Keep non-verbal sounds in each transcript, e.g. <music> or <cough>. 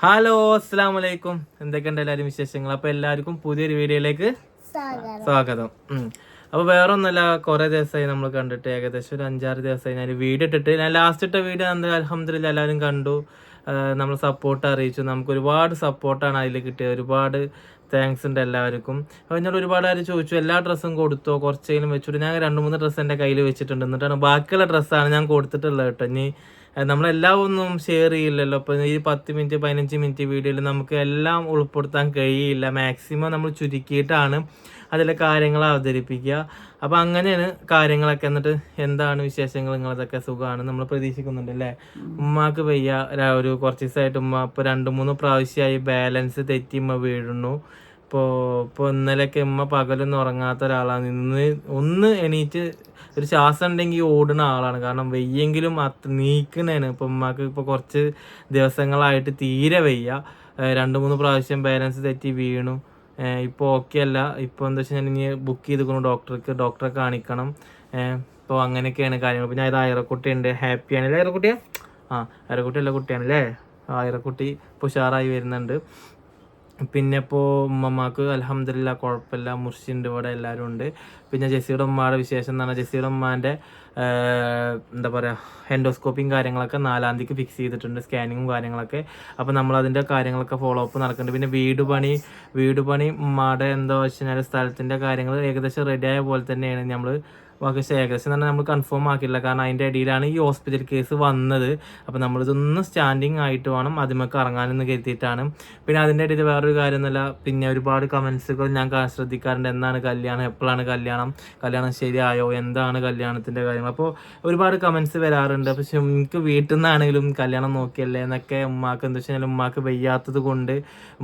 Hello അസ്സാം വലൈക്കും എന്തൊക്കെയുണ്ട് എല്ലാവരും വിശേഷങ്ങൾ? അപ്പൊ എല്ലാവർക്കും പുതിയൊരു വീഡിയോയിലേക്ക് സ്വാഗതം. ഉം. അപ്പൊ വേറെ ഒന്നല്ല കുറെ ദിവസമായി നമ്മൾ കണ്ടിട്ട് ഏകദേശം ഒരു അഞ്ചാറ് ദിവസമായി ഞാൻ വീഡിയോ ഇട്ടിട്ട് ഞാൻ ലാസ്റ്റ് ഇട്ട വീഡിയോ അലഹമ്മദില്ല എല്ലാവരും കണ്ടു. നമ്മൾ സപ്പോർട്ട് അറിയിച്ചു. നമുക്ക് ഒരുപാട് സപ്പോർട്ടാണ് അതിൽ കിട്ടിയത്. ഒരുപാട് താങ്ക്സ് ഉണ്ട് എല്ലാവർക്കും. അപ്പോൾ എന്നോട് ഒരുപാട് പേര് ചോദിച്ചു എല്ലാ ഡ്രസ്സും കൊടുത്തോ? കുറച്ചെങ്കിലും വെച്ചിട്ട്. ഞാൻ രണ്ട് മൂന്ന് ഡ്രസ്സ് എന്റെ കയ്യിൽ വെച്ചിട്ടുണ്ട്. എന്നിട്ടാണ് ബാക്കിയുള്ള ഡ്രസ്സാണ് ഞാൻ കൊടുത്തിട്ടുള്ളത് കേട്ടോ. ഇനി നമ്മളെല്ലാം ഒന്നും ഷെയർ ചെയ്യില്ലല്ലോ. ഇപ്പം ഈ പത്ത് മിനിറ്റ് പതിനഞ്ച് മിനിറ്റ് വീഡിയോയിൽ നമുക്ക് എല്ലാം ഉൾപ്പെടുത്താൻ കഴിയില്ല. മാക്സിമം നമ്മൾ ചുരുക്കിയിട്ടാണ് അതിലെ കാര്യങ്ങൾ അവതരിപ്പിക്കുക. അപ്പോൾ അങ്ങനെയാണ് കാര്യങ്ങളൊക്കെ. എന്നിട്ട് എന്താണ് വിശേഷങ്ങൾ? നിങ്ങളതൊക്കെ സുഖമാണ്. നമ്മൾ പ്രതീക്ഷിക്കുന്നുണ്ട് അല്ലേ? ഉമ്മാക്ക് വയ്യ. ഒരു കുറച്ച് ദിവസമായിട്ട് ഉമ്മ ഇപ്പോൾ രണ്ട് മൂന്ന് പ്രാവശ്യമായി ബാലൻസ് തെറ്റി ഉമ്മ വീഴുന്നു. ഇപ്പോൾ ഇപ്പോൾ ഇന്നലെയൊക്കെ ഉമ്മ പകലൊന്നും ഉറങ്ങാത്ത ഒരാളാണ്. ഇന്ന് ഒന്ന് എണീറ്റ് ഒരു ശ്വാസം ഉണ്ടെങ്കിൽ ഓടുന്ന ആളാണ്. കാരണം വെയ്യെങ്കിലും അത് നീക്കുന്നതിന് ഇപ്പോൾ ഉമ്മക്ക് ഇപ്പോൾ കുറച്ച് ദിവസങ്ങളായിട്ട് തീരെ വയ്യ. രണ്ട് മൂന്ന് പ്രാവശ്യം ബാലൻസ് തെറ്റി വീണു. ഇപ്പോൾ ഓക്കെ അല്ല. ഇപ്പോൾ എന്താ വെച്ചാൽ ഞാൻ ഇനി ബുക്ക് ചെയ്തിരിക്കുന്നു ഡോക്ടർക്ക് ഡോക്ടറെ കാണിക്കണം. ഇപ്പോൾ അങ്ങനെയൊക്കെയാണ് കാര്യങ്ങൾ പിന്നെ അത് അയറക്കുട്ടി ഉണ്ട് ഹാപ്പിയാണ് അല്ലേ അയറക്കുട്ടിയാ? ആ അയറക്കുട്ടി അല്ല കുട്ടിയാണ് അല്ലേ ഇപ്പോൾ ഉഷാറായി വരുന്നുണ്ട്. പിന്നെ ഇപ്പോൾ ഉമ്മമാക്ക് അലഹമില്ല കുഴപ്പമില്ല മുർഷിണ്ട് ഇവിടെ എല്ലാവരും ഉണ്ട്. പിന്നെ ജെസ്സിയുടെ ഉമ്മയുടെ വിശേഷം എന്ന് പറഞ്ഞാൽ ജെസ്സിയുടെ ഉമ്മാന്റെ എന്താ പറയുക എൻഡോസ്കോപ്പിയും കാര്യങ്ങളൊക്കെ നാലാം തീയതിക്ക് ഫിക്സ് ചെയ്തിട്ടുണ്ട് സ്കാനിങ്ങും കാര്യങ്ങളൊക്കെ. അപ്പോൾ നമ്മൾ അതിന്റെ കാര്യങ്ങളൊക്കെ ഫോളോ അപ്പ് നടക്കുന്നുണ്ട് പിന്നെ വീട് പണി വീട് പണി ഉമ്മയുടെ എന്താ വെച്ചാൽ സ്ഥലത്തിന്റെ കാര്യങ്ങൾ ഏകദേശം റെഡിയായ പോലെ തന്നെയാണ് നമ്മൾ ബാക്കി ഏകദേശം തന്നെ നമ്മൾ കൺഫേം ആക്കിയില്ല കാരണം അതിന്റെ ഇടയിലാണ് ഈ ഹോസ്പിറ്റൽ കേസ് വന്നത്. അപ്പോൾ നമ്മളിതൊന്ന് സ്റ്റാൻഡിങ് ആയിട്ട് വേണം അതിമൊക്കെ ഇറങ്ങാനെന്ന് കരുതിയിട്ടാണ്. പിന്നെ അതിന്റെ ഇടയിൽ വേറൊരു കാര്യം എന്നല്ല പിന്നെ ഒരുപാട് കമൻസുകൾ ഞാൻ ശ്രദ്ധിക്കാറുണ്ട്. എന്നാണ് കല്യാണം? എപ്പോഴാണ് കല്യാണം? കല്യാണം ശരിയായോ? എന്താണ് കല്യാണത്തിന്റെ കാര്യങ്ങൾ അപ്പോൾ ഒരുപാട് കമൻസ് വരാറുണ്ട്. പക്ഷെ എനിക്ക് വീട്ടിൽ നിന്നാണെങ്കിലും കല്യാണം നോക്കിയല്ലേ എന്നൊക്കെ ഉമ്മാക്ക് എന്താ വെച്ച് കഴിഞ്ഞാൽ ഉമ്മാക്ക് വയ്യാത്തത് കൊണ്ട്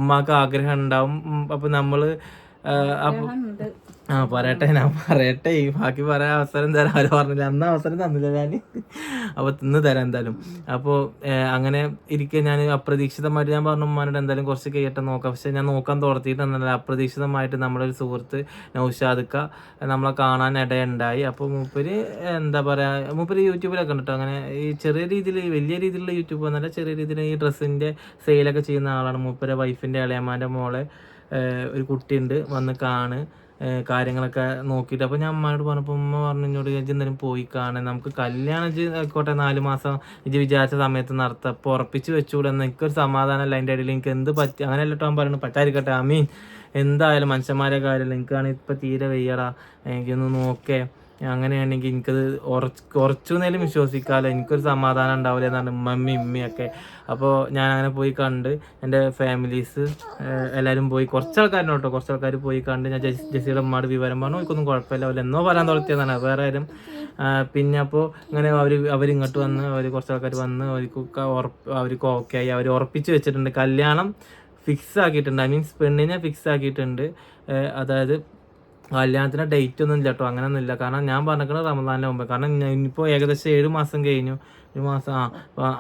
ഉമ്മാക്ക് ആഗ്രഹം ഉണ്ടാവും. അപ്പോൾ നമ്മൾ അപ്പോൾ ആ പറയട്ടെ ഞാൻ പറയട്ടെ. ഈ ബാക്കി പറയാൻ അവസരം തരാൻ അവർ പറഞ്ഞില്ല. അന്ന് അവസരം തന്നില്ല ഞാൻ അപ്പോൾ തിന്ന് തരാം എന്തായാലും. അപ്പോൾ അങ്ങനെ ഇരിക്കെ ഞാൻ അപ്രതീക്ഷിതമായിട്ട് ഞാൻ പറഞ്ഞു ഉമ്മാനോട് എന്തായാലും കുറച്ച് കഴിയട്ടെ നോക്കാം. പക്ഷെ ഞാൻ നോക്കാൻ തുറത്തിയിട്ടൊന്നുമല്ല അപ്രതീക്ഷിതമായിട്ട് നമ്മുടെ ഒരു സുഹൃത്ത് നൗഷാദുക്ക നമ്മളെ കാണാൻ ഇടയുണ്ടായി. അപ്പോൾ മൂപ്പര് എന്താ പറയാ മൂപ്പര് യൂട്യൂബിലൊക്കെ ഉണ്ട് അങ്ങനെ ഈ ചെറിയ രീതിയിൽ വലിയ രീതിയിലുള്ള യൂട്യൂബ് എന്നല്ല ചെറിയ രീതിയിൽ ഈ ഡ്രസ്സിന്റെ സെയിലൊക്കെ ചെയ്യുന്ന ആളാണ് മൂപ്പരെ വൈഫിന്റെ ഇളയമാന്റെ മോളെ ഒരു കുട്ടിയുണ്ട്. വന്ന് കാണ്. കാര്യങ്ങളൊക്കെ നോക്കിയിട്ട്. അപ്പോൾ ഞാൻ അമ്മയോട് പറഞ്ഞപ്പോൾ അമ്മ പറഞ്ഞു എന്നോട് ഇജ്ജ് എന്തായാലും പോയി കാണാൻ നമുക്ക് കല്യാണം ആയിക്കോട്ടെ നാല് മാസം ഇത് വിചാരിച്ച സമയത്ത് നടത്താം അപ്പോൾ ഉറപ്പിച്ച് വെച്ചുകൂടെ എനിക്കൊരു സമാധാനമല്ല അതിന്റെ ഇടയിൽ എനിക്ക് എന്ത് പറ്റി? അങ്ങനെയല്ല കേട്ടോ പറയുന്നത് പറ്റാതിരിക്കട്ടെ ഐ മീൻ എന്തായാലും മനുഷ്യന്മാരെ കാര്യമല്ല. എനിക്കാണെങ്കിൽ ഇപ്പം തീരെ വയ്യടാ. എനിക്കൊന്ന് നോക്കേ. അങ്ങനെയാണെങ്കിൽ എനിക്കത് ഉറച്ച് കുറച്ചു നേരം വിശ്വസിക്കാമല്ലോ എനിക്കൊരു സമാധാനം ഉണ്ടാവില്ല എന്നാണ് മമ്മി ഉമ്മയൊക്കെ. അപ്പോൾ ഞാൻ അങ്ങനെ പോയി കണ്ട് എന്റെ ഫാമിലീസ് എല്ലാവരും പോയി. കുറച്ച് ആൾക്കാരുണ്ട് കേട്ടോ. കുറച്ച് ആൾക്കാർ പോയി കണ്ട് ഞാൻ ജെസ്- ജെസ്സിയുടെ ഉമ്മയുടെ വിവരം പറഞ്ഞു. എനിക്കൊന്നും കുഴപ്പമില്ല അവർ എന്നോ പറയാൻ തുടങ്ങിയതാണ് വേറെ ആരും പിന്നെ അപ്പോൾ ഇങ്ങനെ അവർ അവരിങ്ങോട്ട് വന്ന് അവർ കുറച്ച് ആൾക്കാർ വന്ന് അവർക്ക് ഉറപ്പ് അവർക്ക് ഓക്കെ ആയി. അവർ ഉറപ്പിച്ച് വെച്ചിട്ടുണ്ട്. കല്യാണം ഫിക്സ് ആക്കിയിട്ടുണ്ട്. ഐ മീൻസ് പെണ്ണിനെ ഫിക്സ് ആക്കിയിട്ടുണ്ട്. അതായത് കല്യാണത്തിന് ഡേറ്റ് ഒന്നും ഇല്ല കേട്ടോ അങ്ങനെ ഒന്നും ഇല്ല. കാരണം ഞാൻ പറഞ്ഞിരിക്കുന്നത് റമദാനിന്റെ മുമ്പ്. കാരണം ഇനിയിപ്പോൾ ഏകദേശം ഏഴ് മാസം കഴിഞ്ഞു. ഒരു മാസം. ആ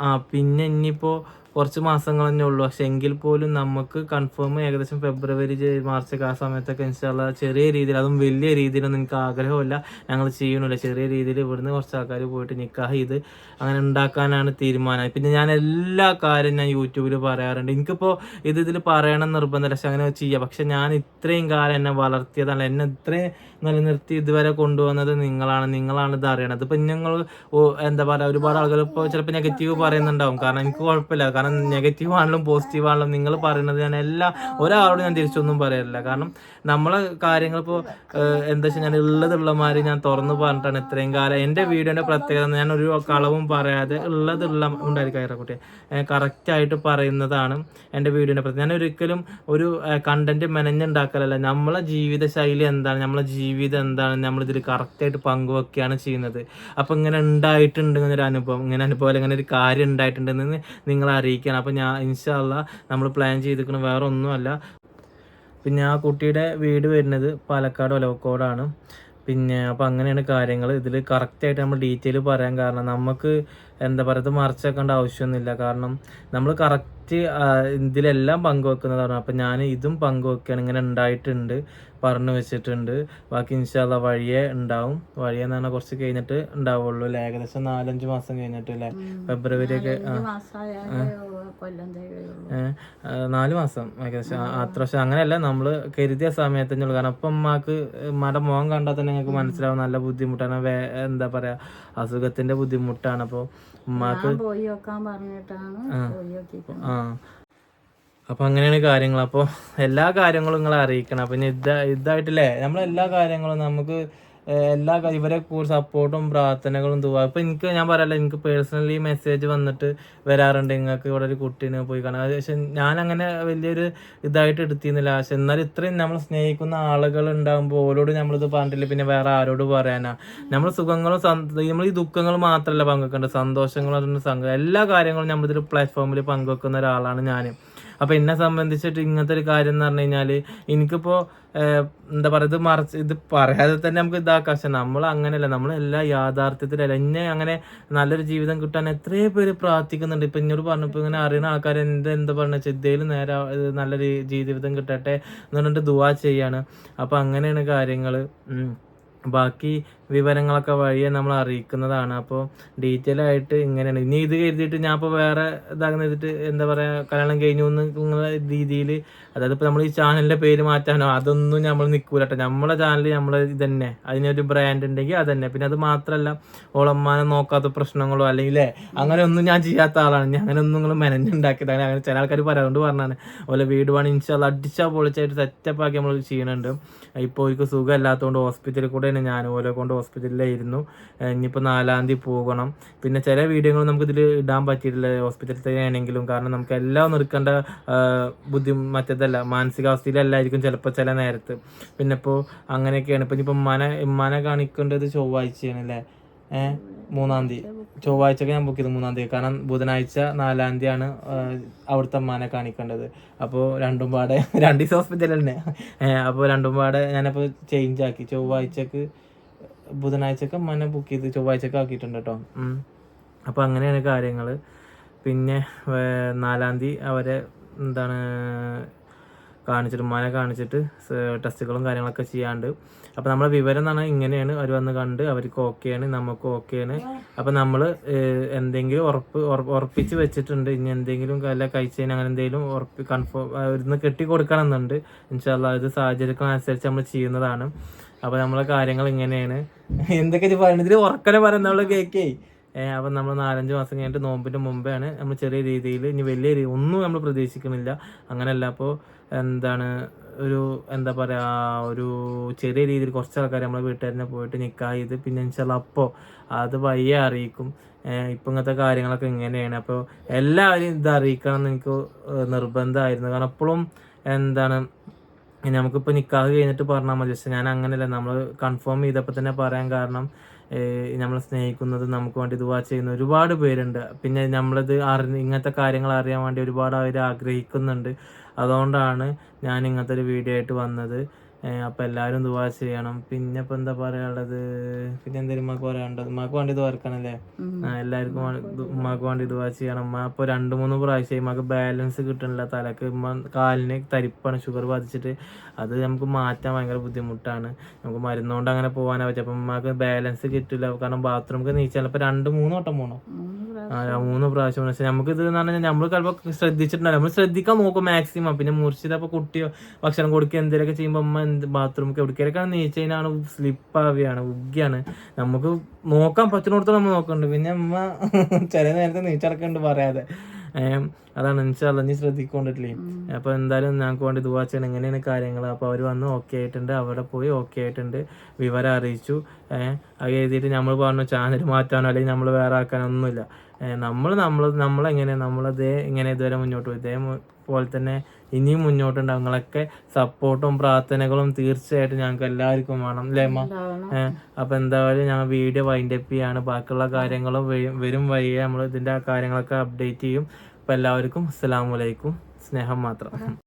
ആ, പിന്നെ ഇനിയിപ്പോൾ കുറച്ച് മാസങ്ങൾ തന്നെ ഉള്ളൂ. പക്ഷെ എങ്കിൽ പോലും നമുക്ക് കൺഫേം ഏകദേശം ഫെബ്രുവരി മാർച്ചൊക്കെ ആ സമയത്തൊക്കെ ഇൻഷാല്ല ചെറിയ രീതിയിൽ അതും വലിയ രീതിയിലൊന്നും എനിക്ക് ആഗ്രഹമില്ല ഞങ്ങൾ ചെയ്യണില്ല ചെറിയ രീതിയിൽ ഇവിടുന്ന് കുറച്ച് ആൾക്കാർ പോയിട്ട് നിക്കാഹ് ചെയ്ത് അങ്ങനെ ഉണ്ടാക്കാനാണ് തീരുമാനം. പിന്നെ ഞാൻ എല്ലാ കാര്യം ഞാൻ യൂട്യൂബിൽ പറയാറുണ്ട്. എനിക്കിപ്പോൾ ഇത് ഇതിൽ പറയണം നിർബന്ധമില്ല. പക്ഷെ അങ്ങനെ ചെയ്യാം. പക്ഷെ ഞാൻ ഇത്രയും കാലം എന്നെ വളർത്തിയതാണ് എന്നെ ഇത്രയും നിലനിർത്തി ഇതുവരെ കൊണ്ടുവന്നത് നിങ്ങളാണ്. നിങ്ങളാണ് ഇത് അറിയണത്. ഇപ്പം നിങ്ങൾ എന്താ പറയുക ഒരുപാട് ആളുകൾ ഇപ്പോൾ ചിലപ്പോൾ നെഗറ്റീവ് പറയുന്നുണ്ടാവും. കാരണം എനിക്ക് കുഴപ്പമില്ല. കാരണം നെഗറ്റീവ് ആണെങ്കിലും പോസിറ്റീവ് ആണെങ്കിലും നിങ്ങൾ പറയുന്നത് ഞാൻ എല്ലാ ഒരാളോടും ഞാൻ തിരിച്ചൊന്നും പറയാറില്ല കാരണം നമ്മളെ കാര്യങ്ങൾ ഇപ്പോൾ എന്താ വെച്ചാൽ ഞാൻ ഉള്ളതുള്ളമാതിരി ഞാൻ തുറന്നു പറഞ്ഞിട്ടാണ് ഇത്രയും കാലം. എന്റെ വീഡിയോന്റെ പ്രത്യേകത ഞാൻ ഒരു കളവും പറയാതെ ഉള്ളതുള്ള ഉണ്ടായിരിക്കും കയറക്കുട്ടി കറക്റ്റായിട്ട് പറയുന്നതാണ് എന്റെ വീഡിയോന്റെ പ്രത്യേകത. ഞാൻ ഒരിക്കലും ഒരു കണ്ടന്റ് മെനഞ്ഞുണ്ടാക്കലല്ല. നമ്മളെ ജീവിത ശൈലി എന്താണ്? നമ്മളെ ജീവിതം എന്താണ് നമ്മൾ നമ്മളിതിൽ കറക്റ്റായിട്ട് പങ്കുവെക്കുകയാണ് ചെയ്യുന്നത്. അപ്പോൾ ഇങ്ങനെ ഉണ്ടായിട്ടുണ്ട് ഒരു അനുഭവം ഇങ്ങനെ അനുഭവം ഇങ്ങനെ ഒരു കാര്യം ഉണ്ടായിട്ടുണ്ടെന്ന് നിങ്ങളെ അറിയിക്കുകയാണ്. അപ്പോൾ ഞാൻ ഇൻഷാല്ല നമ്മൾ പ്ലാൻ ചെയ്തിരിക്കുന്നത് വേറെ ഒന്നുമല്ല പിന്നെ ആ കുട്ടിയുടെ വീട് വരുന്നത് പാലക്കാട് ഒലവക്കോടാണ്. പിന്നെ അപ്പോൾ അങ്ങനെയാണ് കാര്യങ്ങൾ ഇതിൽ കറക്റ്റായിട്ട് നമ്മൾ ഡീറ്റെയിൽ പറയാൻ കാരണം നമുക്ക് എന്താ പറയുക ഇത് മറച്ചു വെക്കേണ്ട ആവശ്യമൊന്നുമില്ല. കാരണം നമ്മൾ കറക്റ്റ് ഇതിലെല്ലാം പങ്കുവെക്കുന്നതാണ്. അപ്പം ഞാൻ ഇതും പങ്കുവെക്കുകയാണ് ഇങ്ങനെ ഉണ്ടായിട്ടുണ്ട് പറഞ്ഞു വെച്ചിട്ടുണ്ട്. ബാക്കി ഇൻഷാല്ല വഴിയേ ഉണ്ടാവും. വഴിയെ എന്ന് പറഞ്ഞാൽ കുറച്ച് കഴിഞ്ഞിട്ട് ഉണ്ടാവുള്ളൂ അല്ലേ? ഏകദേശം നാലഞ്ച് മാസം കഴിഞ്ഞിട്ട് അല്ലേ? ഫെബ്രുവരി ഒക്കെ നാല് മാസം ഏകദേശം. അത്ര പക്ഷെ അങ്ങനെയല്ല നമ്മൾ കരുതിയ സമയത്ത് ഉള്ളു. കാരണം അപ്പം അമ്മയ്ക്ക് ഉമ്മാടെ മുഖം കണ്ടാൽ തന്നെ ഞങ്ങൾക്ക് മനസ്സിലാവും നല്ല ബുദ്ധിമുട്ടാണ്. എന്താ പറയാ അസുഖത്തിന്റെ ബുദ്ധിമുട്ടാണ്. അപ്പോൾ ഉമ്മാക്ക് പോയി വെക്കാൻ പറഞ്ഞിട്ടാണ് പോയി ആ. അപ്പൊ അങ്ങനെയാണ് കാര്യങ്ങൾ. അപ്പോൾ എല്ലാ കാര്യങ്ങളും നിങ്ങളെ അറിയിക്കണം. അപ്പൊ ഇതാ ഇതായിട്ടില്ലേ? നമ്മളെല്ലാ കാര്യങ്ങളും നമുക്ക് എല്ലാ ഇവരെ സപ്പോർട്ടും പ്രാർത്ഥനകളും തൂവാ ഇപ്പൊ എനിക്ക് ഞാൻ പറയല്ല എനിക്ക് പേഴ്സണലി മെസ്സേജ് വന്നിട്ട് വരാറുണ്ട് നിങ്ങൾക്ക് ഇവിടെ ഒരു കുട്ടീനെ പോയി കാണാൻ. പക്ഷെ ഞാൻ അങ്ങനെ വലിയൊരു ഇതായിട്ട് എടുത്തിരുന്നില്ല. പക്ഷെ എന്നാലും ഇത്രയും നമ്മൾ സ്നേഹിക്കുന്ന ആളുകൾ ഉണ്ടാകുമ്പോൾ ഓരോട് നമ്മളിത് പറഞ്ഞിട്ടില്ല. പിന്നെ വേറെ ആരോട് പറയാനാ. നമ്മൾ സുഖങ്ങളും നമ്മൾ ഈ ദുഃഖങ്ങൾ മാത്രമല്ല പങ്കുവെക്കേണ്ടത്. സന്തോഷങ്ങളും അതിന്റെ സംഘം എല്ലാ കാര്യങ്ങളും നമ്മളിതൊരു പ്ലാറ്റ്ഫോമിൽ പങ്കുവെക്കുന്ന ഒരാളാണ് ഞാൻ അപ്പൊ എന്നെ സംബന്ധിച്ചിട്ട് ഇങ്ങനത്തെ ഒരു കാര്യം എന്ന് പറഞ്ഞു കഴിഞ്ഞാൽ എനിക്കിപ്പോ എന്താ പറയുക ഇത് മറച്ച് ഇത് പറയാതെ തന്നെ നമുക്ക് ഇതാക്കാം. പക്ഷെ നമ്മൾ അങ്ങനെയല്ല. നമ്മൾ എല്ലാ യാഥാർത്ഥ്യത്തിലല്ല. എന്നെ അങ്ങനെ നല്ലൊരു ജീവിതം കിട്ടാൻ എത്രയോ പേര് പ്രാർത്ഥിക്കുന്നുണ്ട്. ഇപ്പൊ എന്നോട് പറഞ്ഞപ്പോൾ ഇങ്ങനെ അറിയുന്ന ആൾക്കാർ എന്ത് എന്താ പറഞ്ഞ ചിന്തയിൽ നേരെ നല്ലൊരു ജീവിതം കിട്ടട്ടെ എന്ന് പറഞ്ഞിട്ട് ദുവാ ചെയ്യാണ്. അപ്പൊ അങ്ങനെയാണ് കാര്യങ്ങൾ ബാക്കി വിവരങ്ങളൊക്കെ വഴിയെ നമ്മൾ അറിയിക്കുന്നതാണ്. അപ്പോൾ ഡീറ്റെയിൽ ആയിട്ട് ഇങ്ങനെയാണ്. ഇനി ഇത് കരുതിയിട്ട് ഞാൻ ഇപ്പോൾ വേറെ ഇതാകുന്ന എഴുതിട്ട് എന്താ പറയുക കല്യാണം കഴിഞ്ഞു എന്നുള്ള രീതിയിൽ അതായത് ഇപ്പോൾ നമ്മൾ ഈ ചാനലിന്റെ പേര് മാറ്റാനോ അതൊന്നും നമ്മൾ നിൽക്കൂല കേട്ടോ നമ്മളെ ചാനൽ നമ്മൾ ഇതന്നെ. അതിനൊരു ബ്രാൻഡ് ഉണ്ടെങ്കിൽ അതന്നെ. പിന്നെ അത് മാത്രമല്ല ഓളമ്മാനെ നോക്കാത്ത പ്രശ്നങ്ങളോ അല്ലെങ്കിൽ അങ്ങനെ ഒന്നും ഞാൻ ചെയ്യാത്ത ആളാണ്. ഞാൻ അങ്ങനെ ഒന്നും നിങ്ങൾ മെനഞ്ഞുണ്ടാക്കിയതാണ് അങ്ങനെ ചില ആൾക്കാർ പറയാറുണ്ട് പറഞ്ഞാണ്. അതുപോലെ വീട് പണി ഇൻഷാല്ല അടിച്ചാൽ പൊളിച്ചായിട്ട് സെറ്റപ്പ് ആക്കി നമ്മൾ ചെയ്യുന്നുണ്ട് ഇപ്പോൾ ഒരു സുഖമില്ലാത്തതുകൊണ്ട് ഹോസ്പിറ്റലിൽ കൂടെയാണ് ഞാൻ ഓരോ കൊണ്ട് ഹോസ്പിറ്റലിലായിരുന്നു. ഇനിയിപ്പോൾ നാലാം തീയതി പോകണം. പിന്നെ ചില വീഡിയോകൾ നമുക്ക് ഇതിൽ ഇടാൻ പറ്റിയിട്ടില്ല. ഹോസ്പിറ്റലിൽ തന്നെയാണെങ്കിലും. കാരണം നമുക്ക് എല്ലാം നിർക്കേണ്ട ബുദ്ധി മറ്റേതല്ല മാനസികാവസ്ഥയിലല്ലായിരിക്കും ചിലപ്പോൾ ചില നേരത്ത്. പിന്നെ ഇപ്പോൾ അങ്ങനെയൊക്കെയാണ്. ഇപ്പം ഇനിയിപ്പോൾ ഉമ്മാനെ ഉമ്മാനെ കാണിക്കേണ്ടത് ചൊവ്വാഴ്ചയാണ് അല്ലേ? ഏഹ് മൂന്നാം തീയതി. ചൊവ്വാഴ്ചക്ക് ഞാൻ ബുക്ക് ചെയ്തു മൂന്നാം തീയതി. കാരണം ബുധനാഴ്ച നാലാം തീയതിയാണ് അവിടുത്തെ അമ്മാനെ കാണിക്കേണ്ടത്. അപ്പോൾ രണ്ടും പാടെ <laughs> രണ്ട് ദിവസം ഹോസ്പിറ്റലിൽ തന്നെ. അപ്പോൾ രണ്ടും പാടെ ഞാനപ്പോൾ ചേഞ്ച് ആക്കി. ചൊവ്വാഴ്ചക്ക് ബുധനാഴ്ചക്ക് മന ബുക്ക് ചെയ്ത് ചൊവ്വാഴ്ചക്ക് ആക്കിയിട്ടുണ്ട് കേട്ടോ. അപ്പോൾ അങ്ങനെയാണ് കാര്യങ്ങൾ പിന്നെ നാലാം തീയതി അവരെ എന്താണ് കാണിച്ചിട്ട് മന കാണിച്ചിട്ട് ടെസ്റ്റുകളും കാര്യങ്ങളൊക്കെ ചെയ്യാണ്ട്. അപ്പോൾ നമ്മളെ വിവരം എന്ന് പറഞ്ഞാൽ ഇങ്ങനെയാണ് അവർ വന്ന് കണ്ട് അവർക്ക് ഓക്കെയാണ് നമുക്ക് ഓക്കെയാണ്. അപ്പോൾ നമ്മൾ എന്തെങ്കിലും ഉറപ്പ് ഉറപ്പ് ഉറപ്പിച്ച് വെച്ചിട്ടുണ്ട്. ഇനി എന്തെങ്കിലും അല്ല കഴിച്ചതിന് അങ്ങനെ എന്തെങ്കിലും ഉറപ്പ് കൺഫേം ഇരുന്ന് കെട്ടി കൊടുക്കണമെന്നുണ്ട് ഇൻഷാല്ല ഇത് സാഹചര്യത്തിനനുസരിച്ച് നമ്മൾ ചെയ്യുന്നതാണ്. അപ്പോൾ നമ്മളെ കാര്യങ്ങൾ ഇങ്ങനെയാണ്. എന്തൊക്കെ പറയുന്നത് ഇതിൽ ഉറക്കനെ പറയുന്ന നമ്മളെ കേക്കേ. അപ്പം നമ്മൾ നാലഞ്ച് മാസം കഴിഞ്ഞിട്ട് നോമ്പിന്റെ മുമ്പാണ് നമ്മൾ ചെറിയ രീതിയിൽ ഇനി വലിയ ഒന്നും നമ്മൾ പ്രതീക്ഷിക്കുന്നില്ല അങ്ങനെയല്ല അപ്പോൾ എന്താണ് ഒരു എന്താ പറയുക ഒരു ചെറിയ രീതിയിൽ കുറച്ച് ആൾക്കാർ നമ്മളെ വീട്ടുകാരനെ പോയിട്ട് നിൽക്കുക ഇത് പിന്നെ ചില അപ്പോൾ അത് വയ്യ അറിയിക്കും. ഇപ്പൊ ഇങ്ങനത്തെ കാര്യങ്ങളൊക്കെ ഇങ്ങനെയാണ്. അപ്പോൾ എല്ലാവരും ഇത് അറിയിക്കണം എന്ന് എനിക്ക് നിർബന്ധമായിരുന്നു. കാരണം എപ്പോഴും എന്താണ് നമുക്കിപ്പോൾ നിക്കാഹ് കഴിഞ്ഞിട്ട് പറഞ്ഞാൽ മതി. പക്ഷെ ഞാൻ അങ്ങനെയല്ല നമ്മൾ കൺഫേം ചെയ്തപ്പോൾ തന്നെ പറയാൻ കാരണം നമ്മൾ സ്നേഹിക്കുന്നത് നമുക്ക് വേണ്ടി ഇത് വാച്ച് ചെയ്യുന്ന ഒരുപാട് പേരുണ്ട്. പിന്നെ നമ്മളിത് അറിഞ്ഞ് ഇങ്ങനത്തെ കാര്യങ്ങൾ അറിയാൻ വേണ്ടി ഒരുപാട് അവർ ആഗ്രഹിക്കുന്നുണ്ട്. അതുകൊണ്ടാണ് ഞാൻ ഇങ്ങനത്തെ ഒരു വീഡിയോ ആയിട്ട് വന്നത്. അപ്പോൾ എല്ലാവരും ദുവാ ചെയ്യണം. പിന്നെ ഇപ്പം എന്താ പറയാനുള്ളത്? പിന്നെ എന്തെങ്കിലും ഉമ്മക്ക് പറയാനുള്ളത് ഉമ്മക്ക് വേണ്ടി ഇത് വർക്കണല്ലേ എല്ലാവർക്കും ഉമ്മാക്ക് വേണ്ടി ദുവാ ചെയ്യണം. ഉമ്മ ഇപ്പോൾ രണ്ട് മൂന്ന് പ്രാവശ്യം ഉമ്മക്ക് ബാലൻസ് കിട്ടണില്ല. തലക്ക് ഉമ്മ കാലിന് തരിപ്പാണ് ഷുഗർ ബാധിച്ചിട്ട്. അത് നമുക്ക് മാറ്റാൻ ഭയങ്കര ബുദ്ധിമുട്ടാണ്. നമുക്ക് മരുന്നുകൊണ്ട് അങ്ങനെ പോകാനാ പറ്റും അപ്പം ഉമ്മക്ക് ബാലൻസ് കിട്ടില്ല കാരണം ബാത്റൂമിൽ നീച്ചാൽ ഇപ്പോൾ രണ്ട് മൂന്ന് വട്ടം പോകണം മൂന്ന് പ്രാവശ്യം പക്ഷെ നമുക്ക് ഇത് എന്ന് പറഞ്ഞാൽ നമ്മൾ ചിലപ്പോൾ ശ്രദ്ധിച്ചിട്ടുണ്ടാവും നമ്മൾ ശ്രദ്ധിക്കാൻ നോക്കും മാക്സിമം പിന്നെ മുറിച്ചിട്ട് അപ്പോൾ കുട്ടിയോ ഭക്ഷണം കൊടുക്കുക എന്തെങ്കിലുമൊക്കെ ചെയ്യുമ്പോൾ അമ്മ എന്ത് ബാത്റൂമൊക്കെ എവിടേക്കൊക്കെ നീച്ച് സ്ലിപ്പ് ആവുകയാണ് ഉഗ്ഗിയാണ്. നമുക്ക് നോക്കാൻ പറ്റുന്നിടത്തോളം നമ്മൾ നോക്കുന്നുണ്ട് പിന്നെ അമ്മ ചില നേരത്തെ നീച്ചടക്കുന്നുണ്ട് പറയാതെ. അതാണ് ഇൻഷാല്ല നീ ശ്രദ്ധിക്കൊണ്ടിട്ടില്ലേ. അപ്പൊ എന്തായാലും ഞങ്ങൾക്ക് വേണ്ടി ദുവാ ചെയ്യണം. എങ്ങനെയാണ് കാര്യങ്ങൾ. അപ്പൊ അവർ വന്ന് ഓക്കെ ആയിട്ടുണ്ട്. അവിടെ പോയി ഓക്കെ ആയിട്ടുണ്ട്. വിവരം അറിയിച്ചു. അത് എഴുതിയിട്ട് നമ്മൾ പറഞ്ഞു ചാനൽ മാറ്റാനോ അല്ലെങ്കിൽ നമ്മൾ വേറെ ആക്കാനോ ഒന്നുമില്ല. നമ്മൾ നമ്മൾ നമ്മളെങ്ങനെ നമ്മളതേ ഇങ്ങനെ ഇതുവരെ മുന്നോട്ട് പോയി. ഇതേപോലെ പോലെ തന്നെ ഇനിയും മുന്നോട്ടുണ്ടാവും നിങ്ങളൊക്കെ സപ്പോർട്ടും പ്രാർത്ഥനകളും തീർച്ചയായിട്ടും ഞങ്ങൾക്ക് എല്ലാവർക്കും വേണം അല്ലേ അമ്മ? ഏഹ് അപ്പൊ എന്തായാലും ഞങ്ങൾ വീഡിയോ വൈൻഡ് അപ്പ് ചെയ്യാണ്. ബാക്കിയുള്ള കാര്യങ്ങളും വരും- വഴിയെ നമ്മൾ ഇതിന്റെ കാര്യങ്ങളൊക്കെ അപ്ഡേറ്റ് ചെയ്യും. അപ്പൊ എല്ലാവർക്കും അസ്സലാമു അലൈക്കും. സ്നേഹം മാത്രം.